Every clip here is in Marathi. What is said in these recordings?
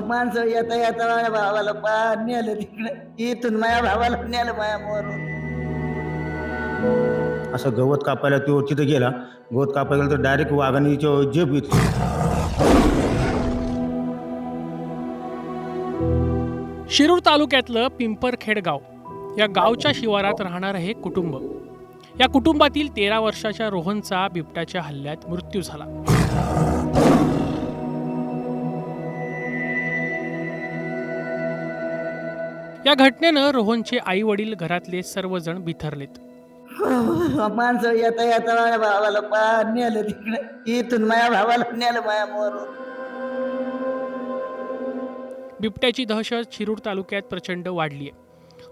माणसं येता येता माझ्या भावाला पा नेलं तिकडे. इथून माझ्या भावाला नेलं माझ्या मोरून असं गवत कापायला तो तिथं गेला. गवत कापायला गेला तर डायरेक्ट वाघानीच्या जेब घेतली. शिरूर तालुक्यातलं पिंपरखेड गाव या गावच्या शिवारात राहणारं हे कुटुंब. या कुटुंबातील तेरा वर्षाच्या रोहनचा बिबट्याच्या हल्ल्यात मृत्यू झाला. या घटनेनं रोहनचे आई वडील घरातले सर्वजण बिथरलेत. माणसं येता येता माझ्या भावाला पा नेलं तिकडे. इथून माझ्या भावाला नेलं माझ्या मोरून. बिबट्याची दहशत शिरूर तालुक्यात प्रचंड वाढली आहे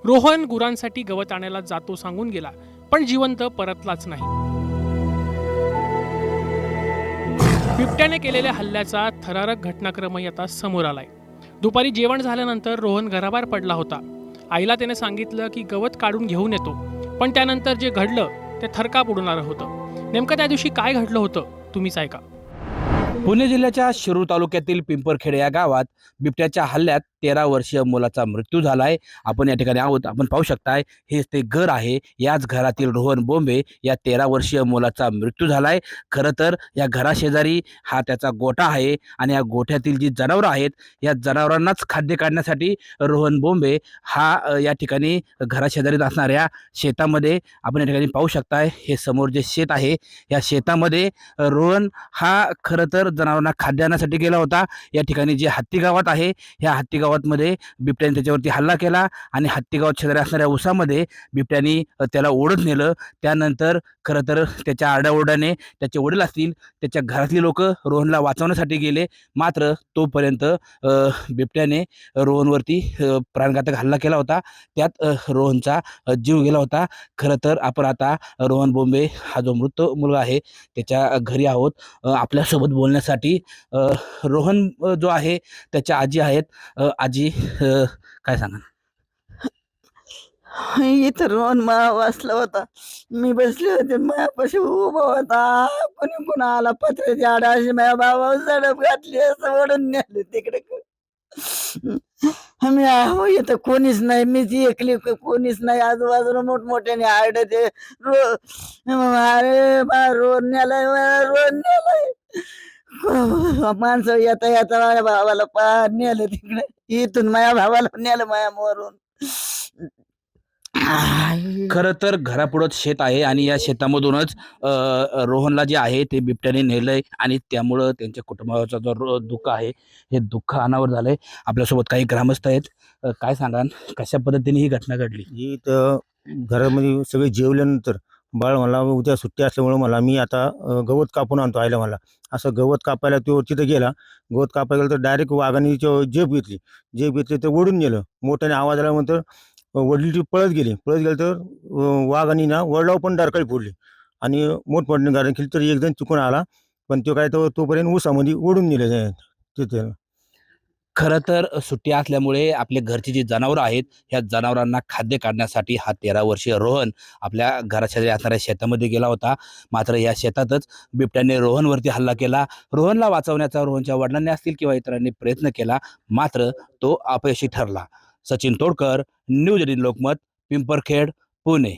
रोहन गुरांसाठी गवत आणायला जातो सांगून गेला पण जिवंत परतलाच नाही. बिबट्याने केलेल्या हल्ल्याचा थरारक घटनाक्रमही आता समोर आलाय. दुपारी जेवण झाल्यानंतर रोहन घराबाहेर पडला होता. आईला त्याने सांगितलं की गवत काढून घेऊन येतो. पण त्यानंतर जे घडलं ते थरकाप उडणारं होतं. नेमकं त्या दिवशी काय घडलं होतं तुम्हीच ऐका. पुणे जिल्ह्याच्या शिरूर तालुक्यातील पिंपरखेड या गावात बिबट्याच्या हल्ल्यात तेरा वर्षीय मुलाचा मृत्यू झालाय. आपण या ठिकाणी आहोत. आपण पाहू शकताय हेच ते घर आहे. याच घरातील रोहन बोंबे या तेरा वर्षीय मुलाचा मृत्यू झालाय. खरं तर या घराशेजारी हा त्याचा गोठा आहे आणि या गोठ्यातील जी जनावरं आहेत या जनावरांनाच खाद्य काढण्यासाठी रोहन बोंबे हा या ठिकाणी घराशेजारीत असणाऱ्या शेतामध्ये आपण या ठिकाणी पाहू शकताय हे समोर जे शेत आहे या शेतामध्ये रोहन हा खरं तर जनावरांना खाद्य आणण्यासाठी गेला होता. या ठिकाणी जे हत्ती गावात आहे या हत्ती गावातमध्ये बिबट्याने त्याच्यावरती हल्ला केला आणि हत्तीगावात शेजारी असणाऱ्या उसामध्ये बिबट्याने त्याला ओढत नेलं. त्यानंतर खरं तर त्याच्या आरडाओरडाने त्याचे वडील असतील त्याच्या घरातली लोक रोहनला वाचवण्यासाठी गेले. मात्र तोपर्यंत बिबट्याने रोहनवरती प्राणघातक हल्ला केला होता. त्यात रोहनचा जीव गेला होता. खरं तर आपण आता रोहन बोंबे हा जो मृत मुलगा आहे त्याच्या घरी आहोत. आपल्यासोबत बोलण्यासाठी रोहन जो आहे त्याच्या आजी आहेत. आजी काय सांगा इथं रोहन मा वाचला होता. मी बसले होते मायापाशी उभा होता. कोणी कोणा आला पत्र्याची आडा अशी माझ्या बाबा झडप घातली असं ओढून नेलं तिकडे. मी आहो इथं कोणीच नाही. मीच एकली कोणीच नाही. आजूबाजूला मोठमोठ्याने आरड ते रो अरे बा रोड नेलाय रोड नेलाय. माणसं येता येता माझ्या भावाला पा नेलं तिकडे. इथून माझ्या भावाला नेलं माझ्या मोरून. खरं तर घरापुढंच शेत आहे आणि या शेतामधूनच अ, रोहनला जे आहे ते बिबट्याने नेलंय आणि त्यामुळं त्यांच्या कुटुंबाचा जो रो- दुःख आहे हे दुःख अनावर झालंय. आपल्यासोबत काही ग्रामस्थ आहेत. अ, काय सांगाल? कशा पद्धतीने ही घटना घडली? ही तर घरामध्ये सगळे जेवल्यानंतर बाळ मला उद्या सुट्टी असल्यामुळं मला मी आता गवत कापून आणतो आयला मला. असं गवत कापायला तो तिथं गेला. गवत कापायला गेलं तर डायरेक्ट वाघाने जेब घेतली. जेब घेतली तर ओढून गेलं मोठ्याने आवाज आल्यानंतर वडील ती पळत गेली. पळत गेली तर वाघाने ना वडलाव पण डारकाळी फोडली. आणि मोठमोठ्याने गाडी केली तर एकजण चुकून आला. पण तो काय तो तोपर्यंत उसामध्ये ओढून नेले तिथे. खरं तर सुट्टी असल्यामुळे आपले घरची जी जनावरं आहेत ह्या जनावरांना खाद्य काढण्यासाठी हा तेरा वर्षीय रोहन आपल्या घराशेजारी असणाऱ्या शेतामध्ये गेला होता. मात्र या शेतातच बिबट्याने रोहनवरती हल्ला केला. रोहनला वाचवण्याचा रोहनच्या वडिलांनी असतील किंवा इतरांनी प्रयत्न केला मात्र तो अपयशी ठरला. Sachin Todkar news eighteen Lokmat Pimparkhed Pune.